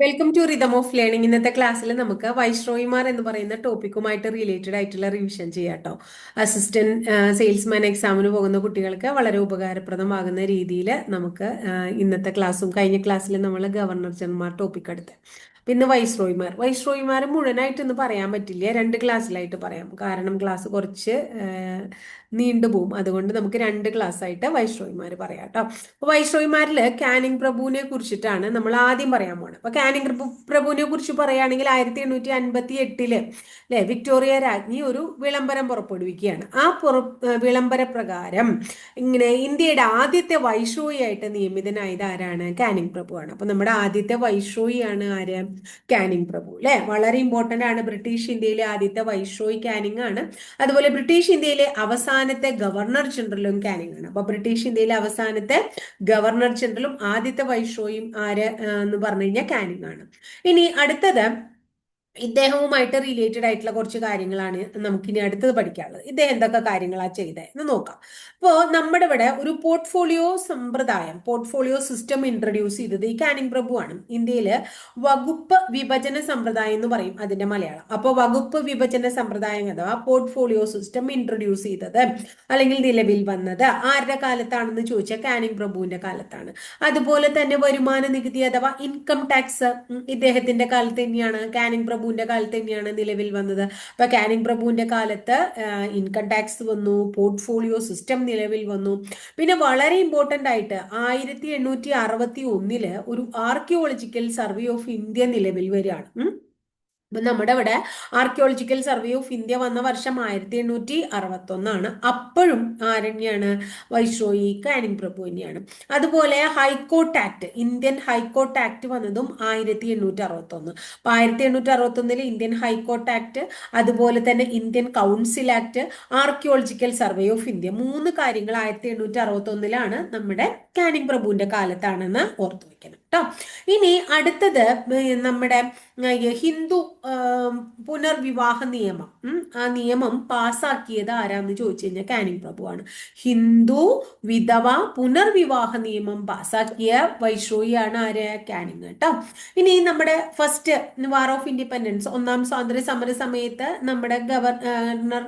Welcome to rhythm of learning ഇന്നത്തെ ക്ലാസ്സിൽ നമുക്ക് വൈഷ്രോയിമാർ എന്ന് പറയുന്ന ടോപ്പിക്കുമായിട്ട് റിലേറ്റഡ് ആയിട്ടുള്ള റിവിഷൻ ചെയ്യാട്ടോ അസിസ്റ്റന്റ് സെയിൽസ്മാൻ എക്സാമിന് പോകുന്ന കുട്ടികൾക്ക് വളരെ ഉപകാരപ്രദമാകുന്ന രീതിയിൽ നമുക്ക് ഇന്നത്തെ ക്ലാസ്സും കഴിഞ്ഞ ക്ലാസ്സിൽ നമ്മൾ ഗവർണർ ജനറൽമാർ ടോപ്പിക് എടുത്ത്. പിന്നെ വൈസ്രോയിമാർ വൈസ്രോയിമാർ മുഴുവനായിട്ട് പറയാൻ പറ്റില്ല. രണ്ട് ക്ലാസ്സിലായിട്ട് പറയാം. കാരണം ക്ലാസ് കുറച്ച് നീണ്ടുപോകും അതുകൊണ്ട് നമുക്ക് രണ്ട് ക്ലാസ് ആയിട്ട് വൈസ്രോയിമാർ പറയാം കേട്ടോ അപ്പൊ വൈസ്രോയിമാരിൽ കാനിങ് പ്രഭുവിനെ കുറിച്ചിട്ടാണ് നമ്മൾ ആദ്യം പറയാൻ പോണത്. അപ്പൊ കാനിങ് പ്രഭു പ്രഭുവിനെ കുറിച്ച് പറയുകയാണെങ്കിൽ ആയിരത്തി എണ്ണൂറ്റി അൻപത്തി എട്ടിൽ അല്ലെ വിക്ടോറിയ രാജ്ഞി ഒരു വിളംബരം പുറപ്പെടുവിക്കുകയാണ്. ആ പുറ വിളംബര പ്രകാരം ഇങ്ങനെ ഇന്ത്യയുടെ ആദ്യത്തെ വൈഷ്രോയി ആയിട്ട് നിയമിതനായത് ആരാണ്? കാനിങ് പ്രഭുവാണ് അപ്പൊ നമ്മുടെ ആദ്യത്തെ വൈഷ്രോയി ആണ് ആര്? കാനിങ് പ്രഭു അല്ലെ വളരെ ഇമ്പോർട്ടന്റ് ആണ്. ബ്രിട്ടീഷ് ഇന്ത്യയിലെ ആദ്യത്തെ വൈഷ്രോയി കാനിങ് ആണ്. അതുപോലെ ബ്രിട്ടീഷ് ഇന്ത്യയിലെ അവസാനത്തെ ഗവർണർ ജനറലും കാനിങ് ആണ് അപ്പൊ ബ്രിട്ടീഷ് ഇന്ത്യയിലെ അവസാനത്തെ ഗവർണർ ജനറലും ആദ്യത്തെ വൈഷോയും ആര് എന്ന് പറഞ്ഞു കഴിഞ്ഞാൽ കാനിങ് ആണ് ഇനി അടുത്തത് ഇദ്ദേഹവുമായിട്ട് റിലേറ്റഡ് ആയിട്ടുള്ള കുറച്ച് കാര്യങ്ങളാണ് നമുക്കിനി അടുത്തത് പഠിക്കാനുള്ളത്. ഇദ്ദേഹം എന്തൊക്കെ കാര്യങ്ങളാണ് ചെയ്തത് എന്ന് നോക്കാം. അപ്പോൾ നമ്മുടെ ഇവിടെ ഒരു പോർട്ട്ഫോളിയോ സമ്പ്രദായം പോർട്ട്ഫോളിയോ സിസ്റ്റം ഇൻട്രൊഡ്യൂസ് ചെയ്തത് ഈ കാനിങ് പ്രഭുവാണ് ഇന്ത്യയിൽ വകുപ്പ് വിഭജന സമ്പ്രദായം എന്ന് പറയും അതിന്റെ മലയാളം. അപ്പോൾ വകുപ്പ് വിഭജന സമ്പ്രദായം അഥവാ പോർട്ട്ഫോളിയോ സിസ്റ്റം ഇൻട്രൊഡ്യൂസ് ചെയ്തത് അല്ലെങ്കിൽ നിലവിൽ വന്നത് ആരുടെ കാലത്താണെന്ന് ചോദിച്ചാൽ കാനിങ് പ്രഭുവിന്റെ കാലത്താണ്. അതുപോലെ തന്നെ വരുമാന നികുതി അഥവാ ഇൻകം ടാക്സ് ഇദ്ദേഹത്തിന്റെ കാലത്ത് തന്നെയാണ് കാനിങ് പ്രഭുവിന്റെ കാലത്ത് തന്നെയാണ് നിലവിൽ വന്നത്. അപ്പൊ കാനിങ് പ്രഭുവിന്റെ കാലത്ത് ഇൻകം ടാക്സ് വന്നു പോർട്ട്ഫോളിയോ സിസ്റ്റം നിലവിൽ വന്നു. പിന്നെ വളരെ ഇമ്പോർട്ടന്റ് ആയിട്ട് ആയിരത്തി എണ്ണൂറ്റി അറുപത്തി ഒന്നിൽ ഒരു ആർക്കിയോളജിക്കൽ സർവേ ഓഫ് ഇന്ത്യ നിലവിൽ വരികയാണ്. നമ്മുടെ ഇവിടെ ആർക്കിയോളജിക്കൽ സർവേ ഓഫ് ഇന്ത്യ വന്ന വർഷം ആയിരത്തി എണ്ണൂറ്റി അറുപത്തി ഒന്നാണ് അപ്പോഴും ആരണ്യാണ്? വൈശ്രോയി കാനിങ് പ്രഭു തന്നെയാണ്. അതുപോലെ High Court Act Indian High Court Act വന്നതും ആയിരത്തി എണ്ണൂറ്റി അറുപത്തി ഒന്ന് അപ്പൊ ആയിരത്തി എണ്ണൂറ്റി അറുപത്തി ഒന്നിൽ ഇന്ത്യൻ ഹൈക്കോർട്ട് ആക്ട് അതുപോലെ തന്നെ Indian Council Act Archaeological Survey of India. മൂന്ന് കാര്യങ്ങൾ ആയിരത്തി എണ്ണൂറ്റി അറുപത്തി ഒന്നിലാണ് നമ്മുടെ കാനിങ് പ്രഭുവിന്റെ കാലത്താണെന്ന് ഓർത്തു വെക്കണം കേട്ടോ ഇനി അടുത്തത് നമ്മുടെ ഹിന്ദു പുനർവിവാഹ നിയമം. ആ നിയമം പാസാക്കിയത് ആരാന്ന് ചോദിച്ചു കഴിഞ്ഞാൽ കാനിങ് പ്രഭുവാണ്. ഹിന്ദു വിധവ പുനർവിവാഹ നിയമം പാസാക്കിയ വൈഷ്രോയിയാണ് ആര്? കാനിങ് കേട്ടോ ഇനി നമ്മുടെ ഫസ്റ്റ് വാർ ഓഫ് ഇൻഡിപെൻഡൻസ് ഒന്നാം സ്വാതന്ത്ര്യ സമര സമയത്ത് നമ്മുടെ ഗവർണർ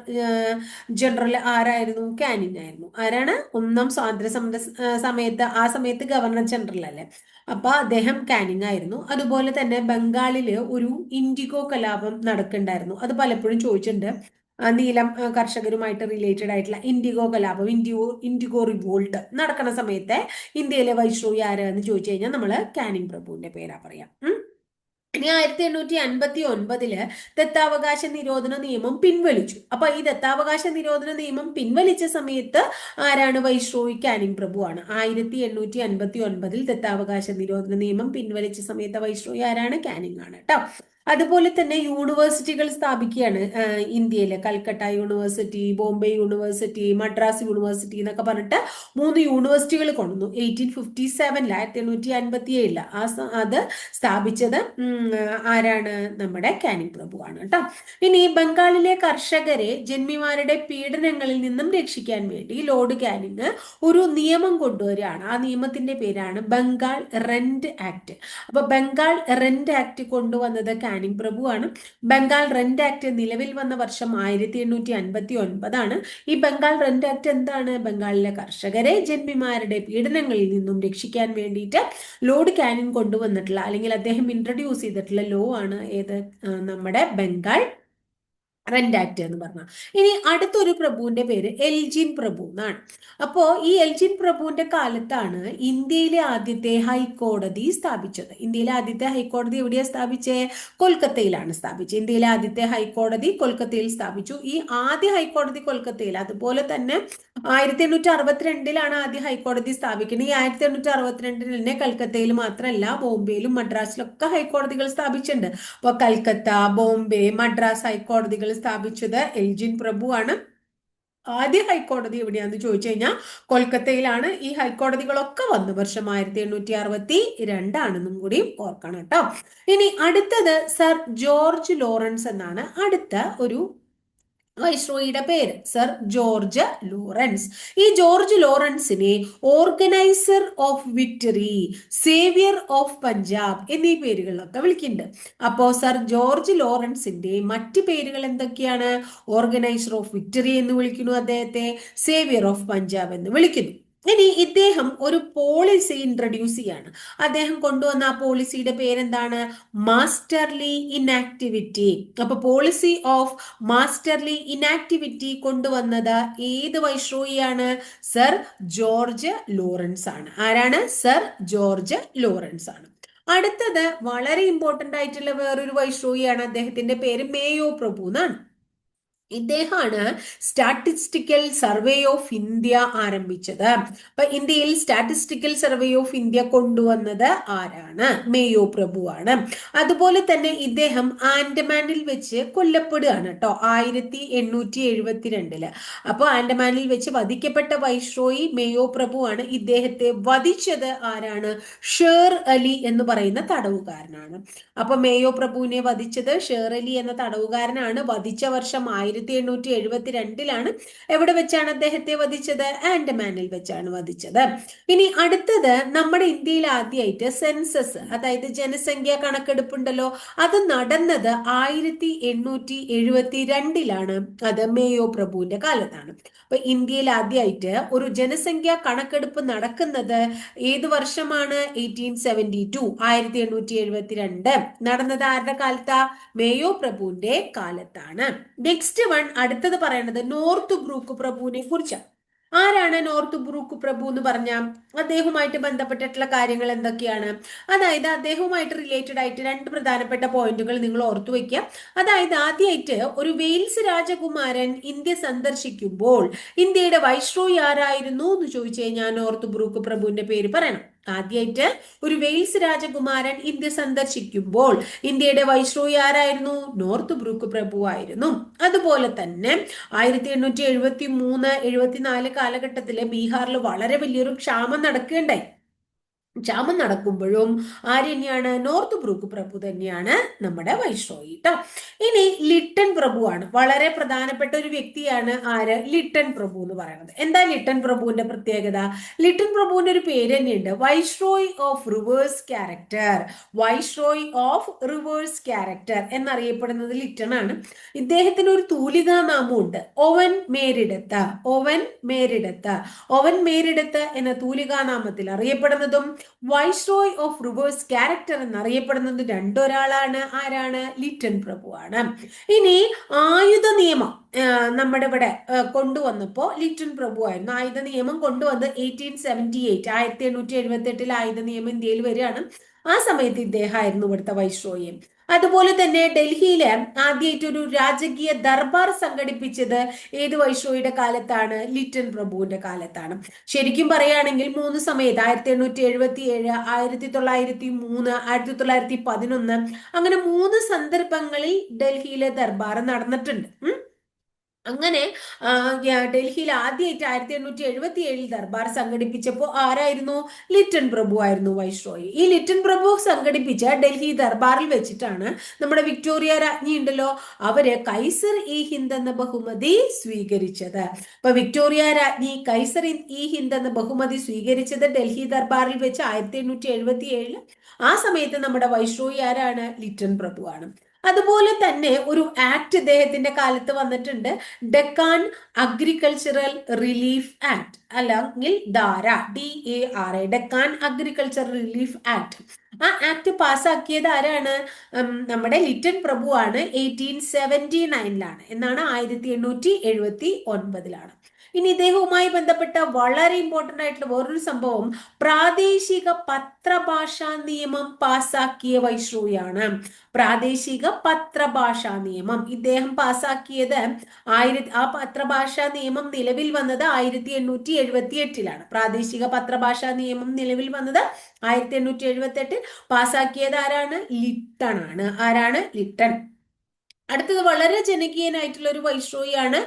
ജനറൽ ആരായിരുന്നു? കാനിങ് ആയിരുന്നു. ആരാണ്? ഒന്നാം സ്വാതന്ത്ര്യ സമര ആ, സമയത്ത് ആ സമയത്ത് ഗവർണർ ജനറൽ അല്ലേ? അപ്പൊ അദ്ദേഹം കാനിങ് ആയിരുന്നു. അതുപോലെ തന്നെ ബംഗാളിൽ ഒരു ഇൻഡിഗോ കലാപം നടക്കുന്നുണ്ടായിരുന്നു അത് പലപ്പോഴും ചോദിച്ചിട്ടുണ്ട്. നീലം കർഷകരുമായിട്ട് റിലേറ്റഡ് ആയിട്ടുള്ള ഇൻഡിഗോ കലാപം ഇൻഡിഗോ ഇൻഡിഗോ റിവോൾട്ട് നടക്കുന്ന സമയത്തെ ഇന്ത്യയിലെ വൈശ്രോയി ആരാന്ന് ചോദിച്ചു കഴിഞ്ഞാൽ നമ്മൾ കാനിങ് പ്രഭുവിന്റെ പേരാ പറയാം. ഇനി ആയിരത്തി എണ്ണൂറ്റി അൻപത്തി ഒൻപതിൽ ദത്താവകാശ നിരോധന നിയമം പിൻവലിച്ചു. അപ്പൊ ഈ ദത്താവകാശ നിരോധന നിയമം പിൻവലിച്ച സമയത്ത് ആരാണ് വൈശ്രോയി കാനിങ് പ്രഭുവാണ്? ആയിരത്തി എണ്ണൂറ്റി അൻപത്തി ഒൻപതിൽ ദത്താവകാശ നിരോധന നിയമം പിൻവലിച്ച സമയത്ത് വൈശ്രോയി ആരാണ്? കാനിങ് ആണ് കേട്ടോ അതുപോലെ തന്നെ യൂണിവേഴ്സിറ്റികൾ സ്ഥാപിക്കുകയാണ് ഇന്ത്യയിൽ Calcutta university Bombay university Madras university എന്നൊക്കെ പറഞ്ഞിട്ട് മൂന്ന് യൂണിവേഴ്സിറ്റികൾ കൊണ്ടുവന്നു. എയ്റ്റീൻ ഫിഫ്റ്റി സെവനിൽ ആയിരത്തി എണ്ണൂറ്റി അൻപത്തി ഏഴിൽ ആ അത് സ്ഥാപിച്ചത് ആരാണ്? നമ്മുടെ കാനിങ് പ്രഭുവാണ് കേട്ടോ. ഇനി ബംഗാളിലെ കർഷകരെ ജന്മിമാരുടെ പീഡനങ്ങളിൽ നിന്നും രക്ഷിക്കാൻ വേണ്ടി ലോർഡ് കാനിങ് ഒരു നിയമം കൊണ്ടുവരികയാണ്. ആ നിയമത്തിന്റെ പേരാണ് ബംഗാൾ റെന്റ് ആക്ട്. അപ്പൊ ബംഗാൾ റെന്റ് ആക്ട് കൊണ്ടുവന്നത് കാനിങ് പ്രഭുവാണ് ബംഗാൾ റെന്റ് ആക്ട് നിലവിൽ വന്ന വർഷം ആയിരത്തി എണ്ണൂറ്റി അൻപത്തി ഒൻപതാണ് ഈ ബംഗാൾ റെന്റ് ആക്ട് എന്താണ്? ബംഗാളിലെ കർഷകരെ ജന്മിമാരുടെ പീഡനങ്ങളിൽ നിന്നും രക്ഷിക്കാൻ വേണ്ടിയിട്ട് ലോർഡ് ക്യാനിങ് കൊണ്ടുവന്നിട്ടുള്ള അല്ലെങ്കിൽ അദ്ദേഹം ഇൻട്രൊഡ്യൂസ് ചെയ്തിട്ടുള്ള ലോ ആണ് ഏത്? നമ്മുടെ ബംഗാൾ റെന്റ് ആക്ട് എന്ന് പറഞ്ഞ. ഇനി അടുത്തൊരു പ്രഭുവിന്റെ പേര് എൽജിൻ പ്രഭു എന്നാണ്. അപ്പോ ഈ എൽജിൻ പ്രഭുവിന്റെ കാലത്താണ് ഇന്ത്യയിലെ ആദ്യത്തെ ഹൈക്കോടതി സ്ഥാപിച്ചത്. ഇന്ത്യയിലെ ആദ്യത്തെ ഹൈക്കോടതി എവിടെയാണ് സ്ഥാപിച്ചേ? കൊൽക്കത്തയിലാണ് സ്ഥാപിച്ചത്. ഇന്ത്യയിലെ ആദ്യത്തെ ഹൈക്കോടതി കൊൽക്കത്തയിൽ സ്ഥാപിച്ചു. ഈ ആദ്യ ഹൈക്കോടതി കൊൽക്കത്തയിൽ അതുപോലെ തന്നെ ആയിരത്തി എണ്ണൂറ്റി അറുപത്തിരണ്ടിലാണ് ആദ്യ ഹൈക്കോടതി സ്ഥാപിക്കുന്നത്. ഈ ആയിരത്തി എണ്ണൂറ്റി അറുപത്തിരണ്ടിൽ തന്നെ കൽക്കത്തയിൽ മാത്രമല്ല ബോംബെയിലും മദ്രാസിലും ഒക്കെ ഹൈക്കോടതികൾ സ്ഥാപിച്ചിട്ടുണ്ട്. അപ്പൊ കൽക്കത്ത ബോംബെ മദ്രാസ് ഹൈക്കോടതികൾ സ്ഥാപിച്ചത് എൽജിൻ പ്രഭു ആണ്. ആദ്യ ഹൈക്കോടതി എവിടെയാണെന്ന് ചോദിച്ചു കഴിഞ്ഞാൽ കൊൽക്കത്തയിലാണ്. ഈ ഹൈക്കോടതികളൊക്കെ വന്ന വർഷം ആയിരത്തി എണ്ണൂറ്റി അറുപത്തി രണ്ടാണെന്നും കൂടി ഓർക്കണം കേട്ടോ. ഇനി അടുത്തത് സർ ജോർജ് ലോറൻസ് എന്നാണ്. അടുത്ത ഒരു വൈസ്രോയിയുടെ പേര് സർ ജോർജ് ലോറൻസ് ഈ George ലോറൻസിനെ organiser of victory saviour of Punjab എന്നീ പേരുകളിലൊക്കെ വിളിക്കുന്നുണ്ട്. അപ്പോ സർ ജോർജ് ലോറൻസിന്റെ മറ്റ് പേരുകൾ എന്തൊക്കെയാണ്? ഓർഗനൈസർ ഓഫ് വിക്ടറി എന്ന് വിളിക്കുന്നു അദ്ദേഹത്തെ സേവിയർ ഓഫ് പഞ്ചാബ് എന്ന് വിളിക്കുന്നു. ഇനി ഇദ്ദേഹം ഒരു പോളിസി ഇൻട്രൊഡ്യൂസ് ചെയ്യാണ്. അദ്ദേഹം കൊണ്ടുവന്ന ആ പോളിസിയുടെ പേരെന്താണ്? മാസ്റ്റർലി ഇനാക്ടിവിറ്റി അപ്പൊ പോളിസി ഓഫ് മാസ്റ്റർലി ഇനാക്ടിവിറ്റി കൊണ്ടുവന്നത് ഏത് വൈശ്രോയിയാണ് സർ ജോർജ് ലോറൻസ് ആണ്. ആരാണ്? സർ ജോർജ് ലോറൻസ് ആണ്. അടുത്തത് വളരെ ഇമ്പോർട്ടന്റ് ആയിട്ടുള്ള വേറൊരു വൈശ്രോയിയാണ് അദ്ദേഹത്തിന്റെ പേര് മേയോ പ്രഭു എന്നാണ്. ഇദ്ദേഹമാണ് സ്റ്റാറ്റിസ്റ്റിക്കൽ സർവേ ഓഫ് ഇന്ത്യ ആരംഭിച്ചത്. അപ്പൊ ഇന്ത്യയിൽ സ്റ്റാറ്റിസ്റ്റിക്കൽ സർവേ ഓഫ് ഇന്ത്യ കൊണ്ടുവന്നത് ആരാണ്? മേയോ പ്രഭുവാണ് അതുപോലെ തന്നെ ഇദ്ദേഹം ആൻഡമാനിൽ വെച്ച് കൊല്ലപ്പെടുകയാണ് കേട്ടോ ആയിരത്തി എണ്ണൂറ്റി എഴുപത്തിരണ്ടിൽ അപ്പൊ ആൻഡമാനിൽ വെച്ച് വധിക്കപ്പെട്ട വൈശ്രോയി മേയോ പ്രഭുവാണ് ഇദ്ദേഹത്തെ വധിച്ചത് ആരാണ്? ഷേർ അലി എന്ന് പറയുന്ന തടവുകാരനാണ്. അപ്പൊ മേയോ പ്രഭുവിനെ വധിച്ചത് ഷേർ അലി എന്ന തടവുകാരനാണ്. വധിച്ച വർഷം ആയിരത്തി എണ്ണൂറ്റി എഴുപത്തി രണ്ടിലാണ് എവിടെ വെച്ചാണ് അദ്ദേഹത്തെ വധിച്ചത്? ആൻഡമാനിൽ വെച്ചാണ് വധിച്ചത്. ഇനി അടുത്തത് നമ്മുടെ ഇന്ത്യയിൽ ആദ്യമായിട്ട് സെൻസസ് അതായത് ജനസംഖ്യാ കണക്കെടുപ്പുണ്ടല്ലോ. അത് നടന്നത് ആയിരത്തി എണ്ണൂറ്റി എഴുപത്തി രണ്ടിലാണ് അത് മേയോ പ്രഭുവിന്റെ കാലത്താണ്. അപ്പൊ ഇന്ത്യയിൽ ആദ്യമായിട്ട് ഒരു ജനസംഖ്യാ കണക്കെടുപ്പ് നടക്കുന്നത് ഏത് വർഷമാണ്? എയ്റ്റീൻ സെവന്റി ടു ആയിരത്തി എണ്ണൂറ്റി എഴുപത്തി രണ്ട് നടന്നത് ആരുടെ കാലത്താ? മേയോ പ്രഭുവിന്റെ കാലത്താണ്. നെക്സ്റ്റ് വൺ അടുത്തത് പറയണത് നോർത്ത് ബ്രൂക്ക് പ്രഭുവിനെ കുറിച്ചാണ്. ആരാണ് നോർത്ത് ബ്രൂക്ക് പ്രഭു എന്ന് പറഞ്ഞ അദ്ദേഹവുമായിട്ട് ബന്ധപ്പെട്ടിട്ടുള്ള കാര്യങ്ങൾ എന്തൊക്കെയാണ്? അതായത് അദ്ദേഹവുമായിട്ട് റിലേറ്റഡ് ആയിട്ട് രണ്ട് പ്രധാനപ്പെട്ട പോയിന്റുകൾ നിങ്ങൾ ഓർത്തു വയ്ക്കുക അതായത് ആദ്യമായിട്ട് ഒരു വെയിൽസ് രാജകുമാരൻ ഇന്ത്യ സന്ദർശിക്കുമ്പോൾ ഇന്ത്യയുടെ വൈഷ്രോയി ആരായിരുന്നു എന്ന് ചോദിച്ചു കഴിഞ്ഞാൽ നോർത്ത് ബ്രൂക്ക് പ്രഭുവിന്റെ പേര് പറയണം. ആദ്യമായിട്ട് ഒരു വെയിൽസ് രാജകുമാരൻ ഇന്ത്യ സന്ദർശിക്കുമ്പോൾ ഇന്ത്യയുടെ വൈസ്രോയി ആരായിരുന്നു? നോർത്ത് ബ്രൂക്ക് പ്രഭു ആയിരുന്നു. അതുപോലെ തന്നെ ആയിരത്തി എണ്ണൂറ്റി എഴുപത്തി മൂന്ന് എഴുപത്തിനാല് കാലഘട്ടത്തിൽ ബീഹാറിൽ വളരെ വലിയൊരു ക്ഷാമം നടക്കുകയുണ്ടായി ക്ഷാമം നടക്കുമ്പോഴും ആര് തന്നെയാണ് നോർത്ത് ബ്രൂക്ക് പ്രഭു തന്നെയാണ് നമ്മുടെ വൈഷ്ണോയി കേട്ടോ ഇനി ലിട്ടൺ പ്രഭുവാണ്. വളരെ പ്രധാനപ്പെട്ട ഒരു വ്യക്തിയാണ് ആര്? ലിട്ടൺ പ്രഭു എന്ന് പറയുന്നത്. എന്താ ലിട്ടൺ പ്രഭുവിന്റെ പ്രത്യേകത? ലിട്ടൺ പ്രഭുവിന്റെ ഒരു പേര് തന്നെയുണ്ട്. Viceroy of reverse character. Viceroy of reverse character എന്നറിയപ്പെടുന്നത് ലിട്ടൺ ആണ്. ഇദ്ദേഹത്തിന് ഒരു തൂലികാ നാമമുണ്ട്. Owen Meredith. Owen Meredith. Owen Meredith എന്ന തൂലികാ നാമത്തിൽ അറിയപ്പെടുന്നതും വൈസ്രോയ് ഓഫ് റിവേഴ്സ് ക്യാരക്ടർ എന്നറിയപ്പെടുന്നത് രണ്ടൊരാളാണ്. ആരാണ്? ലിറ്റൻ ആണ് ഇനി ആയുധ നിയമം നമ്മുടെ ഇവിടെ കൊണ്ടുവന്നപ്പോ ലിറ്റൻ പ്രഭു ആയിരുന്നു. ആയുധ നിയമം കൊണ്ടുവന്ന് എയ്റ്റീൻ സെവന്റി എയ്റ്റ് ആയിരത്തി എണ്ണൂറ്റി എഴുപത്തി എട്ടിൽ ആയുധ നിയമം ഇന്ത്യയിൽ വരികയാണ്. ആ സമയത്ത് ഇദ്ദേഹമായിരുന്നു ഇവിടുത്തെ വൈസ്രോയും. അതുപോലെ തന്നെ ഡൽഹിയിൽ ആദ്യമായിട്ട് ഒരു രാജകീയ ദർബാർ സംഘടിപ്പിച്ചത് ഏത് വൈഷോയുടെ കാലത്താണ്? ലിറ്റൻ പ്രഭുവിന്റെ കാലത്താണ്. ശരിക്കും പറയുകയാണെങ്കിൽ മൂന്ന് സമയത്ത് ആയിരത്തി എണ്ണൂറ്റി എഴുപത്തി ഏഴ് ആയിരത്തി തൊള്ളായിരത്തി മൂന്ന് ആയിരത്തി തൊള്ളായിരത്തി പതിനൊന്ന് അങ്ങനെ മൂന്ന് സന്ദർഭങ്ങളിൽ ഡൽഹിയിലെ ദർബാർ നടന്നിട്ടുണ്ട്. അങ്ങനെ ഡൽഹിയിൽ ആദ്യമായിട്ട് ആയിരത്തി എണ്ണൂറ്റി എഴുപത്തി ഏഴിൽ ദർബാർ സംഘടിപ്പിച്ചപ്പോൾ ആരായിരുന്നു? ലിറ്റൻ പ്രഭു ആയിരുന്നു വൈസ്രോയി ഈ ലിറ്റൻ പ്രഭു സംഘടിപ്പിച്ച ഡൽഹി ദർബാറിൽ വെച്ചിട്ടാണ് നമ്മുടെ വിക്ടോറിയ രാജ്ഞി ഉണ്ടല്ലോ അവർ കൈസർ ഇ ഹിന്ദ് എന്ന ബഹുമതി സ്വീകരിച്ചത്. അപ്പൊ വിക്ടോറിയ രാജ്ഞി കൈസർ ഇ ഹിന്ദ് എന്ന ബഹുമതി സ്വീകരിച്ചത് ഡൽഹി ദർബാറിൽ വെച്ച് ആയിരത്തി എണ്ണൂറ്റി എഴുപത്തി ഏഴിൽ ആ സമയത്ത് നമ്മുടെ വൈസ്രോയി ആരാണ്? ലിറ്റൻ പ്രഭു ആണ്. അതുപോലെ തന്നെ ഒരു ആക്ട് ഇദ്ദേഹത്തിന്റെ കാലത്ത് വന്നിട്ടുണ്ട്. ഡെക്കാൻ അഗ്രികൾച്ചറൽ റിലീഫ് ആക്ട് അല്ലെങ്കിൽ ധാര D A R A Deccan agriculture relief act ആ ആക്ട് പാസ്സാക്കിയത് ആരാണ്? നമ്മുടെ ലിറ്റൻ പ്രഭുവാണ്. എയ്റ്റീൻ സെവന്റി നയനിലാണ് എന്നാണ് ആയിരത്തി എണ്ണൂറ്റി എഴുപത്തി ഒൻപതിലാണ്. ഇനി ഇദ്ദേഹവുമായി ബന്ധപ്പെട്ട വളരെ ഇമ്പോർട്ടന്റ് ആയിട്ടുള്ള വേറൊരു സംഭവം പ്രാദേശിക പത്രഭാഷാ നിയമം പാസാക്കിയ വൈശ്രൂയാണ് പ്രാദേശിക പത്രഭാഷാ നിയമം. ഇദ്ദേഹം പാസാക്കിയത് ആയിരത്തി ആ പത്രഭാഷാ നിയമം നിലവിൽ വന്നത് ആയിരത്തി എണ്ണൂറ്റി എഴുപത്തി എട്ടിലാണ് പ്രാദേശിക പത്രഭാഷാ നിയമം നിലവിൽ വന്നത് ആയിരത്തി എണ്ണൂറ്റി എഴുപത്തി എട്ടിൽ പാസാക്കിയത് ആരാണ്? ലിട്ടൺ ആണ് ആരാണ്? ലിട്ടൺ. അടുത്തത് വളരെ ജനകീയനായിട്ടുള്ള ഒരു വൈശ്രോയിയാണ്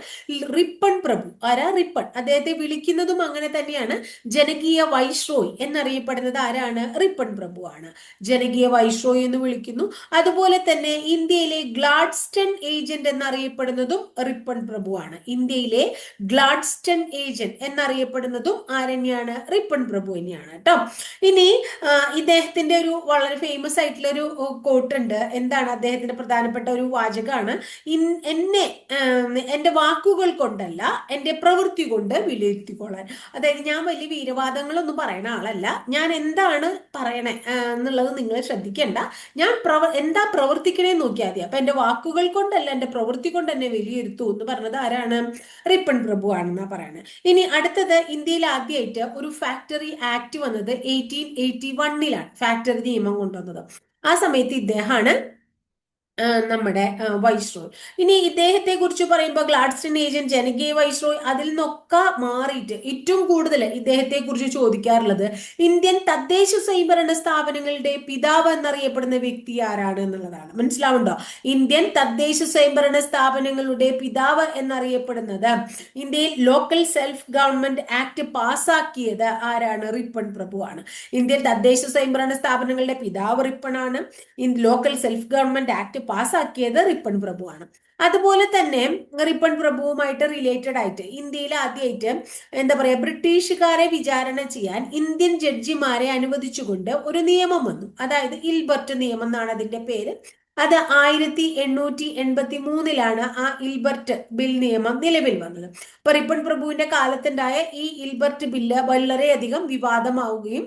റിപ്പൺ പ്രഭു. ആരാ? റിപ്പൺ. അദ്ദേഹത്തെ വിളിക്കുന്നതും അങ്ങനെ തന്നെയാണ്. ജനകീയ വൈഷ്രോയ് എന്നറിയപ്പെടുന്നത് ആരാണ്? റിപ്പൺ പ്രഭു ആണ്. ജനകീയ വൈശ്രോയി എന്ന് വിളിക്കുന്നു. അതുപോലെ തന്നെ ഇന്ത്യയിലെ ഗ്ലാഡ്സ്റ്റൺ ഏജന്റ് എന്നറിയപ്പെടുന്നതും റിപ്പൺ പ്രഭു ആണ്. ഇന്ത്യയിലെ ഗ്ലാഡ്സ്റ്റൺ ഏജന്റ് എന്നറിയപ്പെടുന്നതും ആരന്നെയാണ്? റിപ്പൺ പ്രഭു തന്നെയാണ് കേട്ടോ. ഇനി ഇദ്ദേഹത്തിന്റെ ഒരു വളരെ ഫേമസ് ആയിട്ടുള്ള ഒരു കോട്ടുണ്ട് എന്താണ് അദ്ദേഹത്തിന്റെ പ്രധാനപ്പെട്ട ഒരു വാചകം? വാചകമാണ് എന്നെ എന്റെ വാക്കുകൾ കൊണ്ടല്ല എന്റെ പ്രവൃത്തി കൊണ്ട് വിലയിരുത്തിക്കൊള്ളാൻ. അതായത് ഞാൻ വലിയ വീരവാദങ്ങളൊന്നും പറയണ ആളല്ല. ഞാൻ എന്താണ് പറയണേ എന്നുള്ളത് നിങ്ങൾ ശ്രദ്ധിക്കേണ്ട. ഞാൻ പ്രവ എന്താ പ്രവർത്തിക്കണേ നോക്കിയാൽ മതി. അപ്പൊ എന്റെ വാക്കുകൾ കൊണ്ടല്ല എന്റെ പ്രവൃത്തി കൊണ്ട് എന്നെ വിലയിരുത്തൂ എന്ന് പറഞ്ഞത് ആരാണ്? റിപ്പൺ പ്രഭു ആണെന്നാ പറയണത് ഇനി അടുത്തത് ഇന്ത്യയിൽ ആദ്യമായിട്ട് ഒരു ഫാക്ടറി ആക്ട് വന്നത് എയ്റ്റീൻ എയ്റ്റി വണ്ണിലാണ്. ഫാക്ടറി നിയമം കൊണ്ടുവന്നത്. ആ സമയത്ത് ഇദ്ദേഹമാണ് നമ്മുടെ വൈസ്രോയ് ഇനി ഇദ്ദേഹത്തെ കുറിച്ച് പറയുമ്പോൾ ഗ്ലാഡ്സ്റ്റൺ ഏജന്റ് ജനകീയ വൈസ്രോയ് അതിൽ നിന്നൊക്കെ മാറിയിട്ട് ഏറ്റവും കൂടുതൽ ഇദ്ദേഹത്തെ കുറിച്ച് ചോദിക്കാറുള്ളത് ഇന്ത്യൻ തദ്ദേശ സ്വയംഭരണ സ്ഥാപനങ്ങളുടെ പിതാവ് എന്നറിയപ്പെടുന്ന വ്യക്തി ആരാണ് എന്നുള്ളതാണ്. മനസ്സിലാവുണ്ടോ ഇന്ത്യൻ തദ്ദേശ സ്വയംഭരണ സ്ഥാപനങ്ങളുടെ പിതാവ് എന്നറിയപ്പെടുന്നത് ഇന്ത്യയിൽ ലോക്കൽ സെൽഫ് ഗവൺമെന്റ് ആക്ട് പാസ്സാക്കിയത് ആരാണ്? റിപ്പൺ പ്രഭു ആണ് ഇന്ത്യൻ തദ്ദേശ സ്വയംഭരണ സ്ഥാപനങ്ങളുടെ പിതാവ് റിപ്പൺ ആണ് ലോക്കൽ സെൽഫ് ഗവൺമെന്റ് ആക്ട് പാസ്സാക്കിയത് റിപ്പൺ പ്രഭുവാണ്. അതുപോലെ തന്നെ റിപ്പൺ പ്രഭുവുമായിട്ട് റിലേറ്റഡ് ആയിട്ട് ഇന്ത്യയിൽ ആദ്യമായിട്ട് എന്താ പറയാ ബ്രിട്ടീഷുകാരെ വിചാരണ ചെയ്യാൻ ഇന്ത്യൻ ജഡ്ജിമാരെ അനുവദിച്ചുകൊണ്ട് ഒരു നിയമം വന്നു. അതായത് ഇൽബർട്ട് നിയമം എന്നാണ് അതിന്റെ പേര്. അത് ആയിരത്തി എണ്ണൂറ്റി എൺപത്തി മൂന്നിലാണ് ആ ഇൽബർട്ട് ബിൽ നിയമം നിലവിൽ വന്നത്. അപ്പൊ റിപ്പൺ പ്രഭുവിന്റെ കാലത്തുണ്ടായ ഈ ഇൽബർട്ട് ബില്ല് വളരെയധികം വിവാദമാവുകയും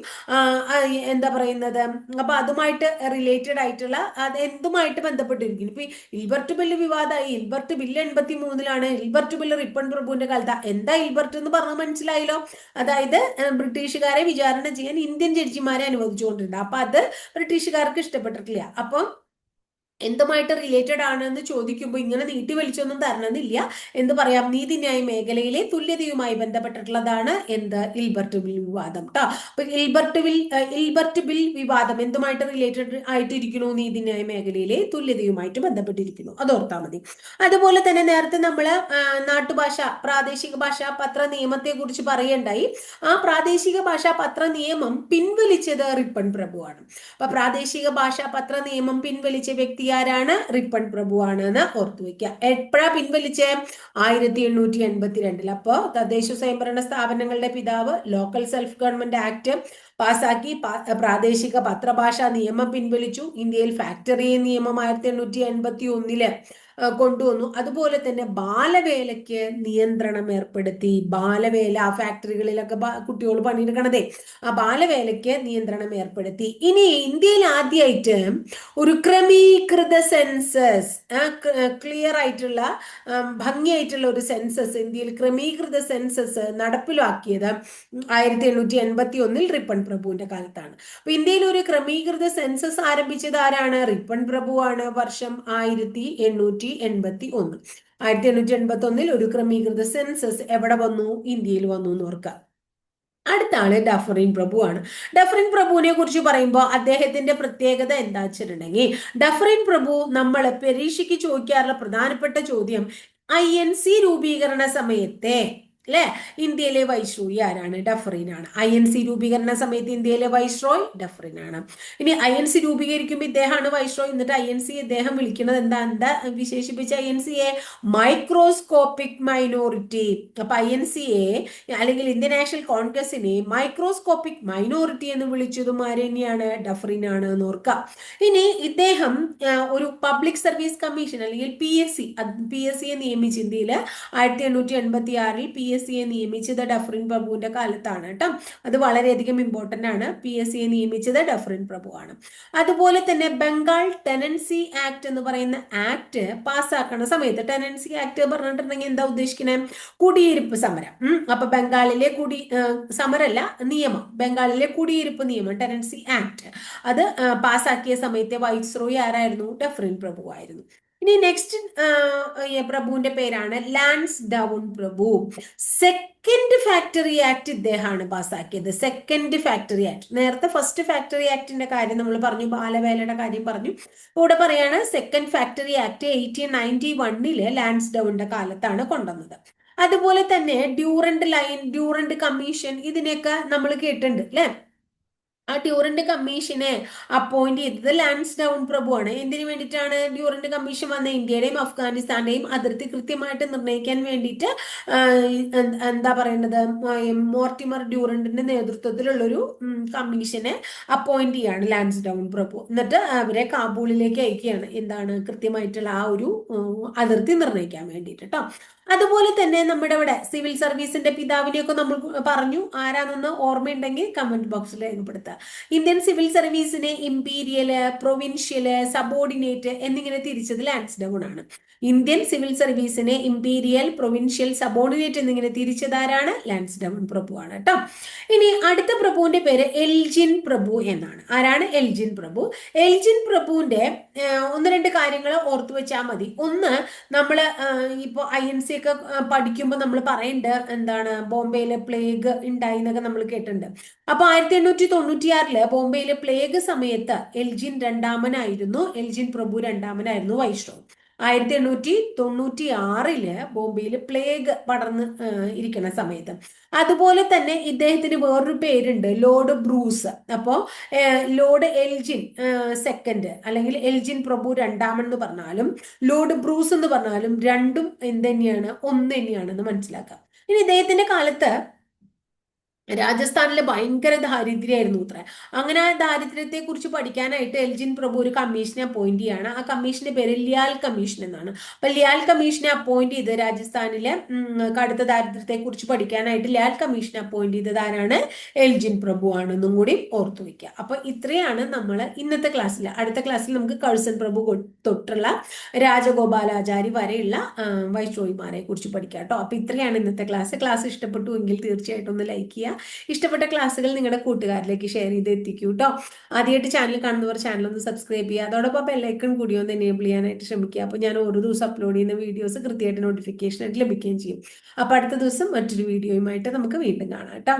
എന്താ പറയുന്നത് അപ്പൊ അതുമായിട്ട് റിലേറ്റഡ് ആയിട്ടുള്ള അത് എന്തുമായിട്ട് ബന്ധപ്പെട്ടിരിക്കുന്നു? ഇപ്പൊ ഇൽബർട്ട് ബില്ല് വിവാദമായി ഇൽബർട്ട് ബില്ല് എൺപത്തി മൂന്നിലാണ് ഇൽബർട്ട് ബില്ല് റിപ്പൺ പ്രഭുവിന്റെ കാലത്ത്. എന്താ ഇൽബർട്ട് എന്ന് പറഞ്ഞാൽ മനസ്സിലായല്ലോ. അതായത് ബ്രിട്ടീഷുകാരെ വിചാരണ ചെയ്യാൻ ഇന്ത്യൻ ജഡ്ജിമാരെ അനുവദിച്ചുകൊണ്ടിട്ടുണ്ട്. അപ്പൊ അത് ബ്രിട്ടീഷുകാർക്ക് ഇഷ്ടപ്പെട്ടിട്ടില്ല. അപ്പം എന്തുമായിട്ട് റിലേറ്റഡ് ആണ് എന്ന് ചോദിക്കുമ്പോൾ ഇങ്ങനെ നീട്ടി വലിച്ചൊന്നും തരണമെന്നില്ല. എന്ത് പറയാം? നീതിന്യായ മേഖലയിലെ തുല്യതയുമായി ബന്ധപ്പെട്ടിട്ടുള്ളതാണ് എന്ത്? ഇൽബർട്ട് ബിൽ വിവാദം കേട്ടോ അപ്പൊ ഇൽബർട്ട് ബിൽ ഇൽബർട്ട് ബിൽ വിവാദം എന്തുമായിട്ട് റിലേറ്റഡ് ആയിട്ടിരിക്കുന്നു? നീതിന്യായ മേഖലയിലെ തുല്യതയുമായിട്ട് ബന്ധപ്പെട്ടിരിക്കുന്നു. അത് ഓർത്താൽ മതി. അതുപോലെ തന്നെ നേരത്തെ നമ്മൾ നാട്ടുഭാഷ പ്രാദേശിക ഭാഷ പത്ര നിയമത്തെ കുറിച്ച് പറയണ്ടായി. ആ പ്രാദേശിക ഭാഷാ പത്ര നിയമം പിൻവലിച്ചത് റിപ്പൺ പ്രഭുവാണ്. അപ്പൊ പ്രാദേശിക ഭാഷാ പത്ര നിയമം പിൻവലിച്ച വ്യക്തി ആരാണ്? റിപ്പൺ പ്രഭുവാണ് എന്ന് ഓർത്തു വെക്കുക. എപ്പോഴാ പിൻവലിച്ച്? ആയിരത്തി എണ്ണൂറ്റി എൺപത്തി രണ്ടിൽ അപ്പോ തദ്ദേശ സ്വയംഭരണ സ്ഥാപനങ്ങളുടെ പിതാവ് ലോക്കൽ സെൽഫ് ഗവൺമെന്റ് ആക്ട് പാസാക്കി പ്രാദേശിക പത്രഭാഷാ നിയമം പിൻവലിച്ചു. ഇന്ത്യയിൽ ഫാക്ടറി നിയമം ആയിരത്തി എണ്ണൂറ്റി എൺപത്തി ഒന്നിൽ കൊണ്ടുവന്നു. അതുപോലെ തന്നെ ബാലവേലയ്ക്ക് നിയന്ത്രണം ഏർപ്പെടുത്തി. ബാലവേല ആ ഫാക്ടറികളിലൊക്കെ കുട്ടികൾ പണിയെടുക്കണതേ. ആ ബാലവേലയ്ക്ക് നിയന്ത്രണം ഏർപ്പെടുത്തി. ഇനി ഇന്ത്യയിൽ ആദ്യമായിട്ട് ഒരു ക്രമീകൃത സെൻസസ് ക്ലിയർ ആയിട്ടുള്ള ഭംഗിയായിട്ടുള്ള ഒരു സെൻസസ് ഇന്ത്യയിൽ ക്രമീകൃത സെൻസസ് നടപ്പിലാക്കിയത് ആയിരത്തി എണ്ണൂറ്റി എൺപത്തി ഒന്നിൽ റിപ്പൺ പ്രഭുവിന്റെ കാലത്താണ്. അപ്പൊ ഇന്ത്യയിൽ ഒരു ക്രമീകൃത സെൻസസ് ആരംഭിച്ചത് ആരാണ്? റിപ്പൺ പ്രഭുവാണ്. വർഷം ആയിരത്തി എണ്ണൂറ്റി എൺപത്തി ഒന്ന് ആയിരത്തി എണ്ണൂറ്റി എൺപത്തി ഒന്നിൽ ഒരു ക്രമീകൃത സെൻസസ് എവിടെ വന്നു? ഇന്ത്യയിൽ വന്നു എന്ന് ഓർക്കുക അടുത്ത ആൾ ഡഫറിൻ പ്രഭു ആണ്. ഡഫറിൻ പ്രഭുവിനെ കുറിച്ച് പറയുമ്പോൾ അദ്ദേഹത്തിന്റെ പ്രത്യേകത എന്താ വെച്ചിട്ടുണ്ടെങ്കിൽ ഡഫറിൻ പ്രഭു നമ്മൾ പരീക്ഷയ്ക്ക് ചോദിക്കാറുള്ള പ്രധാനപ്പെട്ട ചോദ്യം ഐ എൻ സി രൂപീകരണ സമയത്തെ അല്ലെ ഇന്ത്യയിലെ വൈശ്രൂയി ആരാണ്? ഡഫറിനാണ് ഐ എൻ സി രൂപീകരണ സമയത്ത് ഇന്ത്യയിലെ വൈസ്രോയ് ഡഫറിനാണ് ഇനി ഐ എൻ സി രൂപീകരിക്കുമ്പോൾ ഇദ്ദേഹമാണ് വൈസ്രോയ് എന്നിട്ട് ഐ എൻ സി ഇദ്ദേഹം വിളിക്കുന്നത് എന്താ? എന്താ വിശേഷിപ്പിച്ച ഐ എൻ സിയെ മൈക്രോസ്കോപ്പിക് മൈനോറിറ്റി അപ്പൊ ഐ എൻ സിയെ അല്ലെങ്കിൽ ഇന്ത്യൻ നാഷണൽ കോൺഗ്രസിനെ മൈക്രോസ്കോപ്പിക് മൈനോറിറ്റി എന്ന് വിളിച്ചതും ആര് തന്നെയാണ്? ഡഫറിനാണ് എന്ന് ഓർക്കുക ഇനി ഇദ്ദേഹം ഒരു പബ്ലിക് സർവീസ് കമ്മീഷൻ അല്ലെങ്കിൽ P S C P S സിയെ നിയമിച്ച് ഇന്ത്യയിൽ ആയിരത്തി എണ്ണൂറ്റി എൺപത്തി ആറിൽ പി എസ് സിയെ നിയമിച്ചത് ഡഫറിൻ പ്രഭുവിന്റെ കാലത്താണ് കേട്ടോ. അത് വളരെയധികം ഇമ്പോർട്ടന്റ് ആണ്. പി എസ് സിയെ നിയമിച്ചത് ഡഫറിൻ പ്രഭുവാണ് അതുപോലെ തന്നെ ബംഗാൾ ടെനൻസി ആക്ട് എന്ന് പറയുന്ന ആക്ട് പാസ്സാക്കുന്ന സമയത്ത് ടെനൻസി ആക്ട് പറഞ്ഞിട്ടുണ്ടെങ്കിൽ എന്താ ഉദ്ദേശിക്കുന്നത് കുടിയിരിപ്പ് സമരം. അപ്പൊ ബംഗാളിലെ കുടി സമരല്ല നിയമം. ബംഗാളിലെ കുടിയിരിപ്പ് നിയമം ടെനൻസി ആക്ട് അത് പാസ്സാക്കിയ സമയത്തെ വൈസ്രോയി ആരായിരുന്നു? ഡഫറിൻ പ്രഭു ആയിരുന്നു. ഇനി നെക്സ്റ്റ് പ്രഭുവിന്റെ പേരാണ് ലാൻസ് ഡൗൺ പ്രഭു. സെക്കൻഡ് ഫാക്ടറി ആക്ട് ഇദ്ദേഹമാണ് പാസ്സാക്കിയത്. സെക്കൻഡ് ഫാക്ടറി ആക്ട് നേരത്തെ ഫസ്റ്റ് ഫാക്ടറി ആക്ടിന്റെ കാര്യം നമ്മൾ പറഞ്ഞു ബാലവേലയുടെ കാര്യം പറഞ്ഞു. ഇവിടെ പറയാണ് second factory act eighteen ninety വണ്ണിൽ ലാൻസ് ഡൗണിന്റെ കാലത്താണ് കൊണ്ടുവന്നത്. അതുപോലെ തന്നെ ഡ്യൂറന്റ് ലൈൻ ഡ്യൂറന്റ് കമ്മീഷൻ ഇതിനെയൊക്കെ നമ്മൾ കേട്ടിട്ടുണ്ട് അല്ലെ? ആ ഡ്യൂറന്റ് കമ്മീഷനെ അപ്പോയിന്റ് ചെയ്തത് ലാൻസ് ഡൗൺ പ്രഭുവാണ്. എന്തിനു വേണ്ടിയിട്ടാണ് ഡ്യൂറന്റ് കമ്മീഷൻ വന്ന ഇന്ത്യയുടെയും അഫ്ഗാനിസ്ഥാന്റെയും അതിർത്തി കൃത്യമായിട്ട് നിർണയിക്കാൻ വേണ്ടിയിട്ട് എന്താ പറയേണ്ടത്? മോർട്ടിമർ ഡ്യൂറന്റിന്റെ നേതൃത്വത്തിലുള്ള ഒരു കമ്മീഷനെ അപ്പോയിന്റ് ചെയ്യാണ് ലാൻസ് ഡൗൺ പ്രഭു. എന്നിട്ട് അവരെ കാബൂളിലേക്ക് അയക്കുകയാണ്. എന്താണ് കൃത്യമായിട്ടുള്ള ആ ഒരു അതിർത്തി നിർണയിക്കാൻ വേണ്ടിയിട്ട് കേട്ടോ അതുപോലെ തന്നെ നമ്മുടെ ഇവിടെ സിവിൽ സർവീസിന്റെ പിതാവിനെയൊക്കെ നമ്മൾ പറഞ്ഞു. ആരാണെന്ന് ഓർമ്മയുണ്ടെങ്കിൽ കമന്റ് ബോക്സിൽ രേഖപ്പെടുത്തുക ഇന്ത്യൻ സിവിൽ സർവീസിനെ ഇമ്പീരിയൽ പ്രൊവിൻഷ്യൽ സബോർഡിനേറ്റ് എന്നിങ്ങനെ തിരിച്ചത് ലാൻസ്ഡൗൺ ആണ്. ഇന്ത്യൻ സിവിൽ സർവീസിനെ ഇംപീരിയൽ പ്രൊവിൻഷ്യൽ സബോർഡിനേറ്റ് എന്നിങ്ങനെ തിരിച്ചതാരാണ് ലാൻസ്ഡൗൺ പ്രഭു ആണ് കേട്ടോ ഇനി അടുത്ത പ്രഭുവിന്റെ പേര് എൽജിൻ പ്രഭു എന്നാണ്. ആരാണ്? എൽജിൻ പ്രഭു എൽജിൻ പ്രഭുവിന്റെ ഒന്ന് രണ്ട് കാര്യങ്ങൾ ഓർത്തു വെച്ചാൽ മതി. ഒന്ന് നമ്മൾ ഇപ്പോൾ ഐ എൻ സി ഒക്കെ പഠിക്കുമ്പോൾ നമ്മൾ പറയുന്നുണ്ട് എന്താണ് ബോംബെയിലെ പ്ലേഗ് ഉണ്ടായി എന്നൊക്കെ നമ്മൾ കേട്ടിട്ടുണ്ട്. അപ്പൊ ആയിരത്തി എണ്ണൂറ്റി തൊണ്ണൂറ്റിയാറിൽ ബോംബെയിലെ പ്ലേഗ് സമയത്ത് എൽജിൻ രണ്ടാമനായിരുന്നു എൽജിൻ പ്രഭു രണ്ടാമനായിരുന്നു വൈഷ്ണവ്. ആയിരത്തി എണ്ണൂറ്റി തൊണ്ണൂറ്റി ആറിൽ ബോംബെയിൽ പ്ലേഗ് പടർന്ന് ഇരിക്കുന്ന സമയത്ത്. അതുപോലെ തന്നെ ഇദ്ദേഹത്തിന് വേറൊരു പേരുണ്ട് ലോർഡ് ബ്രൂസ്. അപ്പോ ലോർഡ് എൽജിൻ സെക്കൻഡ് അല്ലെങ്കിൽ എൽജിൻ പ്രഭു രണ്ടാമൻ എന്ന് പറഞ്ഞാലും ലോർഡ് ബ്രൂസ് എന്ന് പറഞ്ഞാലും രണ്ടും എന്ത് തന്നെയാണ് ഒന്ന് തന്നെയാണെന്ന് മനസ്സിലാക്കാം. ഇനി ഇദ്ദേഹത്തിന്റെ കാലത്ത് രാജസ്ഥാനിലെ ഭയങ്കര ദാരിദ്ര്യമായിരുന്നു അത്ര അങ്ങനെ ആ ദാരിദ്ര്യത്തെ കുറിച്ച് പഠിക്കാനായിട്ട് എൽജിൻ പ്രഭു ഒരു കമ്മീഷനെ അപ്പോയിന്റ് ചെയ്യാണ്. ആ കമ്മീഷന്റെ പേര് ലിയാൽ കമ്മീഷൻ എന്നാണ്. അപ്പൊ ലിയാൽ കമ്മീഷനെ അപ്പോയിന്റ് ചെയ്ത് രാജസ്ഥാനിലെ കടുത്ത ദാരിദ്ര്യത്തെ കുറിച്ച് പഠിക്കാനായിട്ട് ലിയാൽ കമ്മീഷനെ അപ്പോയിന്റ് ചെയ്തത് ആരാണ്? എൽജിൻ പ്രഭു ആണെന്നും കൂടി ഓർത്തു വെക്കുക. അപ്പൊ ഇത്രയാണ് നമ്മൾ ഇന്നത്തെ ക്ലാസ്സിൽ അടുത്ത ക്ലാസ്സിൽ നമുക്ക് കഴ്സൺ പ്രഭു തൊട്ടുള്ള രാജഗോപാലാചാരി വരെയുള്ള വൈഷ്ണോയിമാരെ കുറിച്ച് പഠിക്കാം കേട്ടോ. അപ്പൊ ഇത്രയാണ് ഇന്നത്തെ ക്ലാസ്. ക്ലാസ് ഇഷ്ടപ്പെട്ടു എങ്കിൽ തീർച്ചയായിട്ടും ഒന്ന് ലൈക്ക് ചെയ്യുക. ഇഷ്ടപ്പെട്ട ക്ലാസ്സുകൾ നിങ്ങളുടെ കൂട്ടുകാരിലേക്ക് ഷെയർ ചെയ്ത് എത്തിക്കൂ കേട്ടോ ആദ്യമായിട്ട് ചാനൽ കാണുന്നവർ ചാനൽ ഒന്ന് സബ്സ്ക്രൈബ് ചെയ്യുക. അതോടൊപ്പം ബെല്ലൈക്കൺ കൂടി ഒന്ന് എനേബിൾ ചെയ്യാനായിട്ട് ശ്രമിക്കുക. അപ്പോൾ ഞാൻ ഓരോ ദിവസം അപ്ലോഡ് ചെയ്യുന്ന വീഡിയോസ് കൃത്യമായിട്ട് നോട്ടിഫിക്കേഷൻ ആയിട്ട് ലഭിക്കുകയും ചെയ്യും. അപ്പോൾ അടുത്ത ദിവസം മറ്റൊരു വീഡിയോയുമായിട്ട് നമുക്ക് വീണ്ടും കാണാം കേട്ടോ